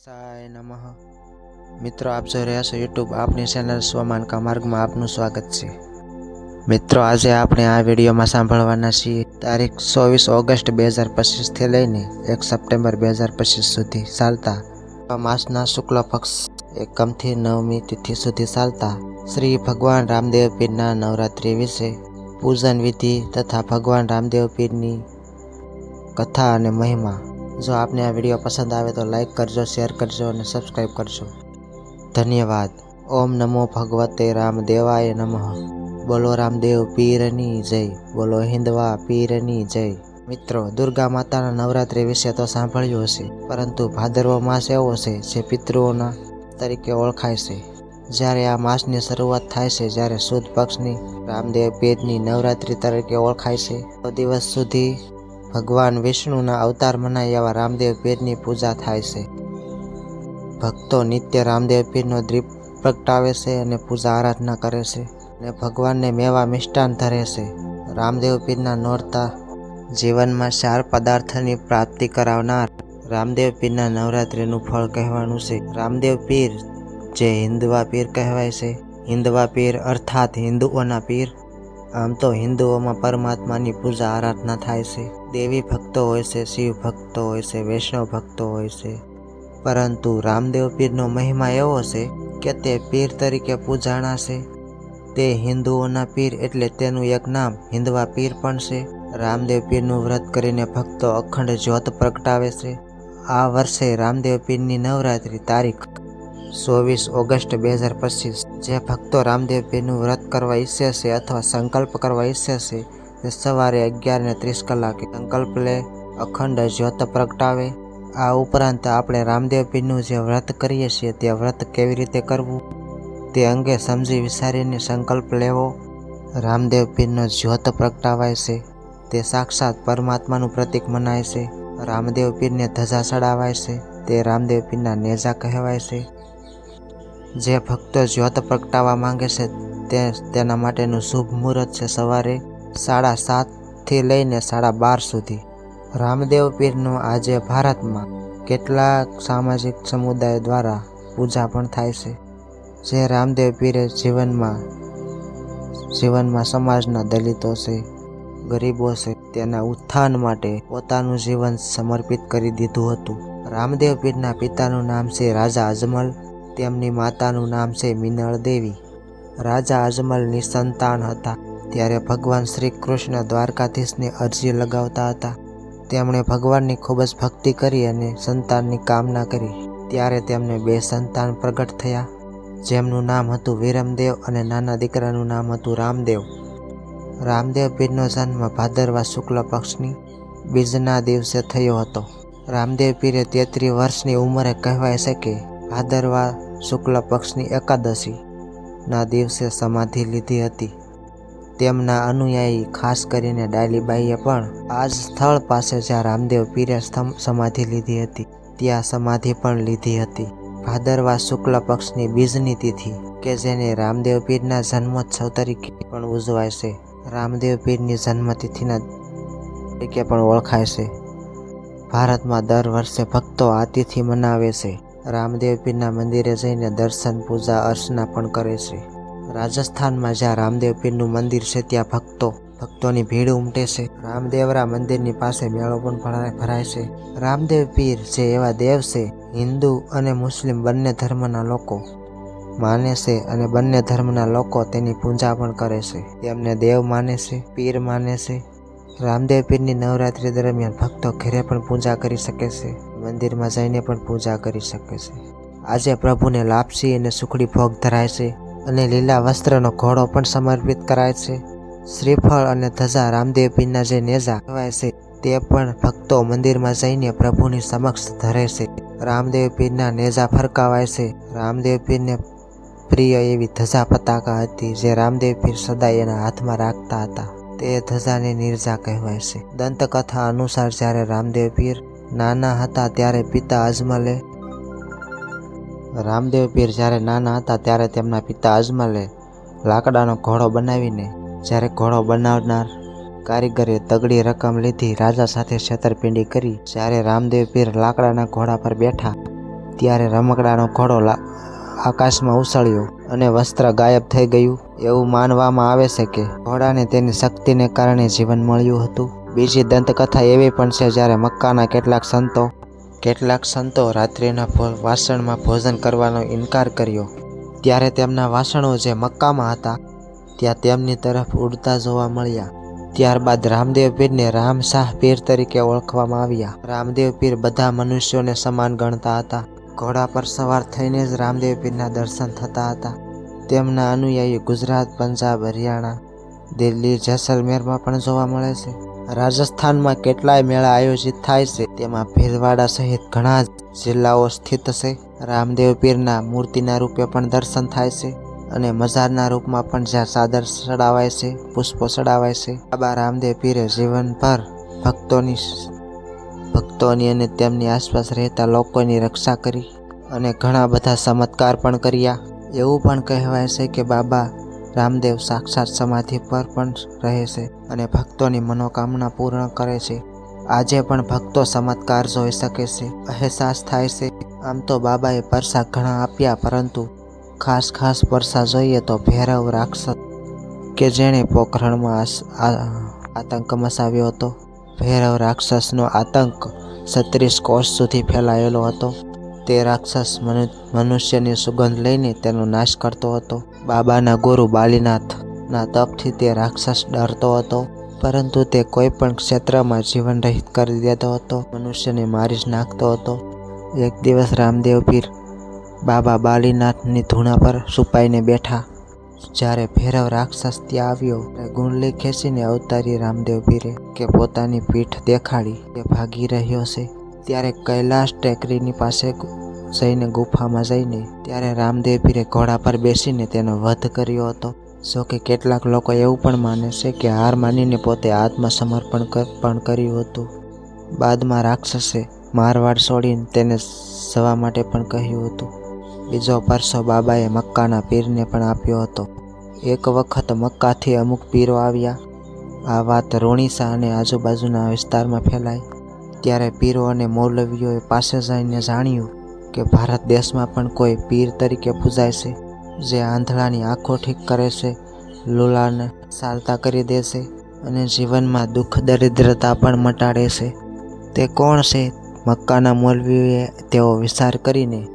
ગણેશાય નમઃ. મિત્રો, આપ જોઈ રહ્યા છો યુટ્યુબ આપની ચેનલ સ્વમાનકા માર્ગમાં આપનું સ્વાગત છે. મિત્રો, આજે આપણે આ વિડીયોમાં સાંભળવાના છીએ તારીખ ચોવીસ ઓગસ્ટ બે હજાર પચીસથી લઈને એક સપ્ટેમ્બર બે હજાર પચીસ સુધી ચાલતા માસના શુક્લ પક્ષ એકમથી નવમી તિથિ સુધી ચાલતા શ્રી ભગવાન રામદેવ પીરના નવરાત્રિ વિશે પૂજન વિધિ તથા ભગવાન રામદેવ પીરની કથા અને મહિમા જો આપને આ વીડિયો પસંદ આવે તો લાઈક કરજો શેર કરજો અને સબસ્ક્રાઈબ કરજો. ધન્યવાદ. ઓમ નમો ભગવતે રામદેવાય નમઃ. બોલો રામદેવ પીરની જય. બોલો હિન્દવા પીરની જય. મિત્રો, દુર્ગા માતાના નવરાત્રિ વિશે તો સાંભળ્યું હશે, પરંતુ ભાદરવો માસ એવો છે જે પિતૃઓના તરીકે ઓળખાય છે. જ્યારે આ માસની શરૂઆત થાય છે, જ્યારે સુદ પક્ષની રામદેવ પેદની નવરાત્રિ તરીકે ઓળખાય છે, તો દિવસ સુધી ભગવાન વિષ્ણુના અવતાર મનાય એવા રામદેવ પીરની પૂજા થાય છે. ભક્તો નિત્ય રામદેવ પીરનો દીપ પ્રગટાવે છે અને પૂજા આરાધના કરે છે અને ભગવાનને મેવા મિષ્ટાન ધરે છે. રામદેવ પીરના નોરતા, જીવનમાં ચાર પદાર્થની પ્રાપ્તિ કરાવનાર રામદેવ પીરના નવરાત્રિનું ફળ કહેવાનું છે. રામદેવ પીર જે હિન્દવા પીર કહેવાય છે. હિન્દવા પીર અર્થાત હિન્દુઓના પીર આમ તો હિન્દુઓમાં પરમાત્માની પૂજા આરાધના થાય છે. દેવી ભક્તો હોય છે, શિવ ભક્તો હોય છે, વૈષ્ણવ ભક્તો હોય છે. પરંતુ રામદેવ પીરનો મહિમા એવો છે કે તે પીર તરીકે પૂજાણા છે. તે હિન્દુઓના પીર એટલે તેનું એક નામ હિન્દવા પીર પણ છે. રામદેવ પીરનું વ્રત કરીને ભક્તો અખંડ જ્યોત પ્રગટાવે છે. આ વર્ષે રામદેવ પીરની નવરાત્રિ તારીખ ચોવીસ ઓગસ્ટ બે હજાર પચીસ. જે ભક્તો રામદેવ પીરનું વ્રત કરવા ઈચ્છે છે અથવા સંકલ્પ કરવા ઈચ્છે છે, તે સવારે અગિયાર ને ત્રીસ કલાકે સંકલ્પ લે, અખંડ જ્યોત પ્રગટાવે. આ ઉપરાંત આપણે રામદેવ પીરનું જે વ્રત કરીએ છીએ, તે વ્રત કેવી રીતે કરવું? તે અંગે સમજી વિચારીને સંકલ્પ લેવો. રામદેવ પીરનો જ્યોત પ્રગટાવાય છે, તે સાક્ષાત પરમાત્માનું પ્રતીક મનાય છે. રામદેવ પીરને ધજા ચડાવાય છે, તે રામદેવ પીરના નેજા કહેવાય છે. જે ભક્તો જ્યોત પ્રગટાવવા માંગે છે, તે તેના માટેનું શુભ મુહૂર્ત છે સવારે સાડા સાતથી લઈને સાડા બાર સુધી. રામદેવ પીરનું આજે ભારતમાં કેટલાક સામાજિક સમુદાય દ્વારા પૂજા પણ થાય છે. જે રામદેવ પીરે જીવનમાં જીવનમાં સમાજના દલિતો છે, ગરીબો છે, તેના ઉત્થાન માટે પોતાનું જીવન સમર્પિત કરી દીધું હતું. રામદેવ પીરના પિતાનું નામ છે રાજા અજમલ. તેમની માતાનું નામ છે મિનળ દેવી. રાજા અજમલ નિસંતાન હતા. ત્યારે ભગવાન શ્રી કૃષ્ણ દ્વારકાધીશને અરજી લગાવતા હતા. તેમણે ભગવાનની ખૂબ જ ભક્તિ કરી અને સંતાનની કામના કરી. ત્યારે તેમને બે સંતાન પ્રગટ થયા, જેમનું નામ હતું વિરમદેવ અને નાના દીકરાનું નામ હતું રામદેવ. રામદેવ પીરનો જન્મ ભાદરવા શુક્લ પક્ષની બીજના દિવસે થયો હતો. રામદેવ પીરે તેત્રીસ વર્ષની ઉંમરે કહેવાય છે કે ભાદરવા શુક્લ પક્ષની એકાદશીના દિવસે સમાધિ લીધી હતી. તેમના અનુયાયી ખાસ કરીને ડાલીબાઈએ પણ આ જ સ્થળ પાસે જ્યાં રામદેવ પીરે સમાધિ લીધી હતી. ત્યાં સમાધિ પણ લીધી હતી. ભાદરવા શુક્લ પક્ષની બીજની તિથિ, કે જેને રામદેવ પીરના જન્મોત્સવ તરીકે પણ ઉજવાય છે. રામદેવ પીરની જન્મતિથિના તરીકે પણ ઓળખાય છે. ભારતમાં દર વર્ષે ભક્તો આ તિથિ મનાવે છે. રામદેવ પીરના મંદિરે જઈને દર્શન, પૂજા, અર્ચના પણ કરે છે. રાજસ્થાનમાં જ્યાં રામદેવ પીરનું મંદિર છે, ત્યાં ભક્તો, ભક્તોની ભીડ ઉમટે છે. રામદેવરા મંદિરની પાસે મેળો પણ ભરાય છે. રામદેવ પીર જે એવા દેવ છે, હિન્દુ અને મુસ્લિમ બંને ધર્મના લોકો. માને છે અને બંને ધર્મના લોકો તેની પૂજા પણ કરે છે. તેમને દેવ માને છે, પીર માને છે. રામદેવ પીરની નવરાત્રિ દરમિયાન ભક્તો ઘરે પણ પૂજા કરી શકે છે. મંદિરમાં જઈને પણ પૂજા કરી શકે છે. આજે પ્રભુને લાપસી અને સુખડી ભોગ ધરાય છે અને લીલા વસ્ત્રનો ઘોડો પણ સમર્પિત કરાય છે. શ્રીફળ અને ધજા રામદેવ પીરના જે નેજા કહેવાય છે, તે પણ ભક્તો મંદિરમાં જઈને પ્રભુની સમક્ષ ધરે છે. રામદેવ પીરના નેજા ફરકાવાય છે. રામદેવ પીરને પ્રિય એવી ધજા પતાકા હતી જે રામદેવ પીર સદાય એના હાથમાં રાખતા હતા. તે ધજાની નિર્જા કહેવાય છે. દંતકથા અનુસાર જ્યારે રામદેવ પીર નાના હતા ત્યારે પિતા અજમલે. રામદેવ પીર જ્યારે નાના હતા ત્યારે તેમના પિતા અજમલે લાકડાનો ઘોડો બનાવીને, જ્યારે ઘોડો બનાવનાર કારીગરે તગડી રકમ લીધી, રાજા સાથે છેતરપિંડી કરી, જ્યારે રામદેવ પીર લાકડાના ઘોડા પર બેઠા, ત્યારે રમકડાનો ઘોડો આકાશમાં ઉછળ્યો અને વસ્ત્ર ગાયબ થઈ ગયું. એવું માનવામાં આવે છે કે, ઘોડાને તેની શક્તિને કારણે જીવન મળ્યું હતું. બીજી દંતકથા એવી પણ છે જ્યારે મક્કાના કેટલાક સંતો કેટલાક સંતો રાત્રિના વાસણમાં ભોજન કરવાનો ઇનકાર કર્યો. ત્યારે તેમના વાસણો જે મક્કામાં હતા, ત્યાં તેમની તરફ ઉડતા જોવા મળ્યા. ત્યારબાદ રામદેવ પીરને રામ શાહ પીર તરીકે ઓળખવામાં આવ્યા. રામદેવ પીર બધા મનુષ્યોને સમાન ગણતા હતા. ઘોડા પર સવાર થઈને જ રામદેવ પીરના દર્શન થતા હતા. તેમના અનુયાયી ગુજરાત, પંજાબ, હરિયાણા, દિલ્હી, જેસલમેરમાં પણ જોવા મળે છે. રાજસ્થાનમાં કેટલાય મેળા આયોજિત થાય છે. તેમાં ભીલવાડા સહિત ઘણા જિલ્લાઓ સ્થિત છે. રામદેવ પીરના મૂર્તિના રૂપે પણ દર્શન થાય છે અને મજારના રૂપમાં પણ જ્યાં ચાદર ચડાવાય છે, પુષ્પો ચડાવાય છે, બાબા રામદેવ પીરે જીવનભર ભક્તોની ભક્તોની અને તેમની આસપાસ રહેતા લોકોની રક્ષા કરી અને ઘણા બધા ચમત્કાર પણ કર્યા. એવું પણ કહેવાય છે કે બાબા રામદેવ સાક્ષાત સમાધિ પર પણ રહે છે અને ભક્તોની મનોકામના પૂર્ણ કરે છે. આજે પણ ભક્તો ચમત્કાર જોઈ શકે છે. અહેસાસ થાય છે. આમ તો બાબાએ પરસા ઘણા આપ્યા, પરંતુ ખાસ ખાસ પરસા જોઈએ તો ભૈરવ રાક્ષસ કે જેણે પોખરણમાં આતંક મસાવ્યો હતો. ભૈરવ રાક્ષસનો આતંક છત્રીસ કોષ સુધી ફેલાયેલો હતો. તે રાક્ષસ મનુ- મનુષ્યની સુગંધ લઈને તેનો નાશ કરતો હતો. બાબાના ગુરુ બાલીનાથના તપથી તે રાક્ષસ ડરતો હતો, પરંતુ તે કોઈ પણ ક્ષેત્રમાં જીવન રહિત કરી દેતો હતો. મનુષ્યને મારી જ નાખતો હતો. એક દિવસ રામદેવ પીર બાબા બાલીનાથની ધૂણા પર છુપાઈને બેઠા. જ્યારે ભૈરવ રાક્ષસ ત્યાં આવ્યો, ત્યારે ગુંડલી ખેંચીને અવતારી રામદેવ પીરે કે પોતાની પીઠ દેખાડી, તે ભાગી રહ્યો છે. ત્યારે કૈલાશ ટેકરીની પાસે જઈને ગુફામાં જઈને ત્યારે રામદેવ પીરે ઘોડા પર બેસીને તેનો વધ કર્યો હતો. જો કે કેટલાક લોકો એવું પણ માને છે કે હાર માનીને પોતે આત્મસમર્પણ પણ કર્યું હતું. બાદમાં રાક્ષસે મારવાડ છોડીને તેને જવા માટે પણ કહ્યું હતું. બીજો પરસો બાબાએ મક્કાના પીરને પણ આપ્યો હતો. એક વખત મક્કાથી અમુક પીરો આવ્યા. આ વાત રોણીસા અને આજુબાજુના વિસ્તારમાં ફેલાઈ. ત્યારે પીરો અને મૌલવીઓએ પાસે જઈને જાણ્યું કે ભારત દેશમાં પણ કોઈ પીર તરીકે પૂજાય છે, જે આંધળાની આંખો ઠીક કરે છે, લોલાને ચાલતા કરી દે છે અને જીવનમાં દુઃખ, દરિદ્રતા પણ મટાડે છે. તે કોણ છે? મક્કાના મૌલવીએ તેઓ વિચાર કરીને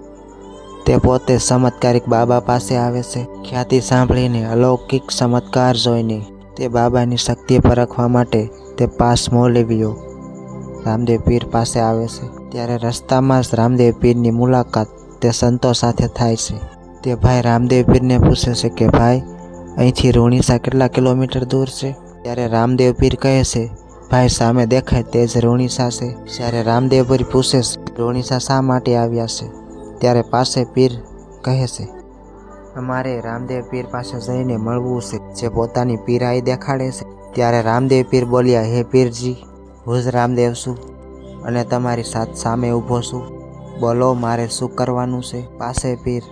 તે પોતે ચમત્કારિક બાબા પાસે આવે છે. ખ્યાતિ સાંભળીને અલૌકિક ચમત્કાર જોઈને તે બાબાની શક્તિ પરખવા માટે તે પાસ મૌલવીઓ રામદેવ પીર પાસે આવે છે. ત્યારે રસ્તામાં જ રામદેવ પીરની મુલાકાત તે સંતો સાથે થાય છે. તે ભાઈ રામદેવ પીરને પૂછે છે કે, ભાઈ, અહીંથી રૂણીસા કેટલા કિલોમીટર દૂર છે? ત્યારે રામદેવ પીર કહે છે, ભાઈ, સામે દેખાય તે જ રૂણીસા છે. જ્યારે રામદેવ પીર પૂછે છે, રૂણીસા શા માટે આવ્યા છે? ત્યારે પાસે પીર કહે છે, અમારે રામદેવ પીર પાસે જઈને મળવું છે, જે પોતાની પીરાઈ દેખાડે છે. ત્યારે રામદેવ પીર બોલ્યા, હે પીરજી હું રામદેવ છું અને તમારી સાથ સામે ઊભો છું. બોલો, મારે શું કરવાનું છે? પાસે પીર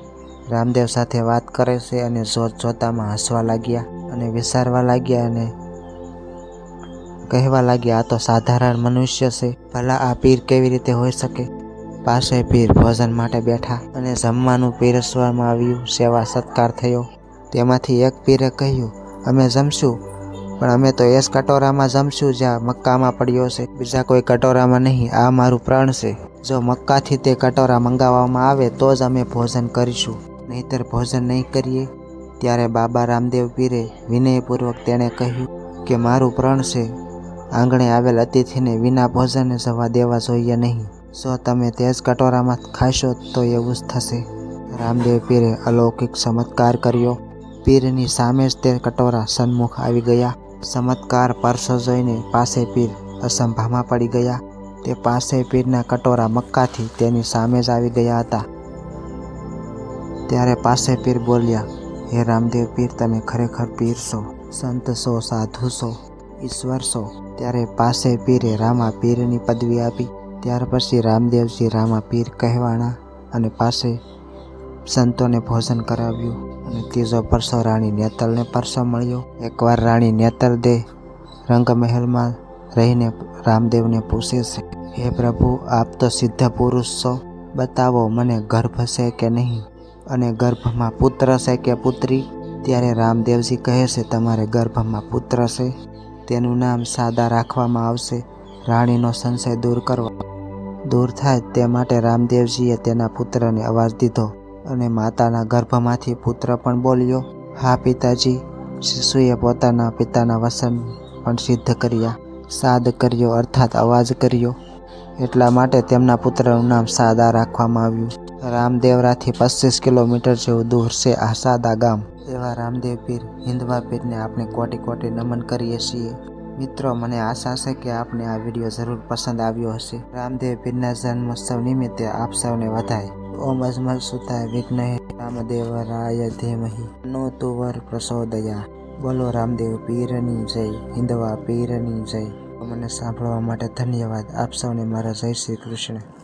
રામદેવ સાથે વાત કરે છે અને જોત જોતામાં હસવા લાગ્યા અને વિચારવા લાગ્યા અને કહેવા લાગ્યા, આ તો સાધારણ મનુષ્ય છે. ભલા આ પીર કેવી રીતે હોઈ શકે? પાસે પીર ભોજન માટે બેઠા અને જમવાનું પીરસવામાં આવ્યું. સેવા સત્કાર થયો. તેમાંથી એક પીરે કહ્યું, અમે જમશું. પણ અમે તો એસ કટોરામાં જમશું, જ્યાં મક્કામાં પડ્યો છે. બીજા કોઈ કટોરામાં નહીં, આ મારું પ્રણ છે. જો મક્કાથી તે કટોરા મંગાવવામાં આવે, તો જ અમે ભોજન કરીશું. નહીંતર ભોજન નહીં કરીએ. ત્યારે બાબા રામદેવ પીરે વિનયપૂર્વક તેણે કહ્યું કે મારું પ્રણ છે. આંગણે આવેલ અતિથિને વિના ભોજને જવા દેવા જોઈએ નહીં. જો તમે તેજ કટોરામાં ખાશો, તો એવું જ થશે. રામદેવ પીરે અલૌકિક ચમત્કાર કર્યો. પીરની સામે જ તે કટોરા સન્મુખ આવી ગયા. ચમત્કાર પરસો જોઈને પાસે પીર અસંભામાં પડી ગયા. તે પાસે પીરના કટોરા મક્કાથી તેની સામે જ આવી ગયા હતા. ત્યારે પાસે પીર બોલ્યા, હે રામદેવ પીર, તમે ખરેખર પીર છો, સંત છો, સાધુ છો, ઈશ્વર છો. ત્યારે પાસે પીરે રામા પીરની પદવી આપી. ત્યાર પછી રામદેવજી રામા પીર કહેવાણા અને પાસે સંતોને ભોજન કરાવ્યું. અને ત્રીજો પરસો રાણી નેતલને પરસો મળ્યો. એકવાર રાણી નેતલ દે રંગમહેલમાં રહીને રામદેવને પૂછે છે, હે પ્રભુ, આપ તો સિદ્ધ પુરુષ છો? બતાવો, મને ગર્ભ છે કે નહીં? અને ગર્ભમાં પુત્ર છે કે પુત્રી? ત્યારે રામદેવજી કહે છે, તમારે ગર્ભમાં પુત્ર છે. તેનું નામ સાદા રાખવામાં આવશે. રાણીનો સંશય દૂર કરવા. દૂર થાય તે માટે રામદેવજીએ તેના પુત્રને અવાજ દીધો. અને માતાના ગર્ભમાંથી પુત્ર પણ બોલ્યો, હા પિતાજી, શિશુએ પોતાના પિતાના વસન પણ સિદ્ધ કર્યા, સાદ કર્યો અર્થાત અવાજ કર્યો. એટલા માટે તેમના પુત્રનું નામ સાદા રાખવામાં આવ્યું. રામદેવરાથી પચીસ કિલોમીટર જેવું દૂર છે આ સાદા ગામ. એવા રામદેવ પીર હિન્દવા પીરને આપણે કોટી કોટી નમન કરીએ છીએ. મિત્રો, મને આશા છે કે આપને આ વીડિયો જરૂર પસંદ આવ્યો હશે. રામદેવ પીરના જન્મોત્સવ નિમિત્તે આપ સૌને વધાય. ઓમ અજમલ સુતાય વિઘ્નહે રામદેવ રાય ધીમહી. નો તુવર પ્રસોદયા. બોલો રામદેવ પીરની જય હિન્દવા પીરની જય. મને સાંભળવા માટે ધન્યવાદ. આપ સૌને મારા જય શ્રી કૃષ્ણ.